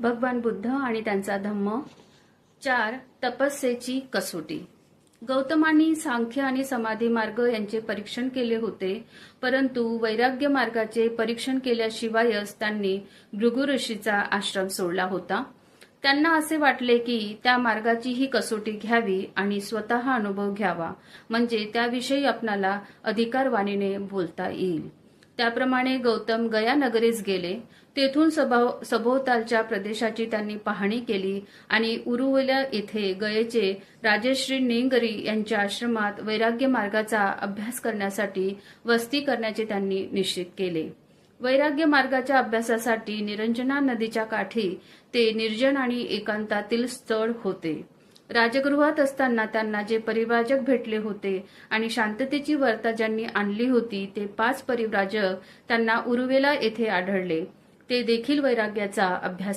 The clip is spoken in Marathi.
भगवान बुद्ध आणि त्यांचा धम्म. चार तपस्येची कसोटी. गौतमांनी सांख्य आणि समाधी मार्ग यांचे परीक्षण केले होते परंतु वैराग्य मार्गाचे परीक्षण केल्याशिवायच त्यांनी भृगु ऋषीचा आश्रम सोडला होता. त्यांना असे वाटले की त्या मार्गाची ही कसोटी घ्यावी आणि स्वतः अनुभव घ्यावा म्हणजे त्याविषयी आपणाला अधिकारवाणीने बोलता येईल. त्याप्रमाणे गौतम गया नगरीस गेले. तेथून सभो सभोवतालच्या प्रदेशाची त्यांनी पाहणी केली आणि उरुवल्या येथे गयेचे राजश्री निंगरी यांच्या आश्रमात वैराग्य मार्गाचा अभ्यास करण्यासाठी वस्ती करण्याचे त्यांनी निश्चित केले. वैराग्य मार्गाच्या अभ्यासासाठी निरंजना नदीच्या काठी ते निर्जन आणि एकांतातील स्थळ होते. राजगृहात असताना त्यांना जे परिव्राजक भेटले होते आणि शांततेची वार्ता ज्यांनी आणली होती ते पाच परिव्राजक त्यांना उरुवेला येथे आढळले. ते देखील वैराग्याचा अभ्यास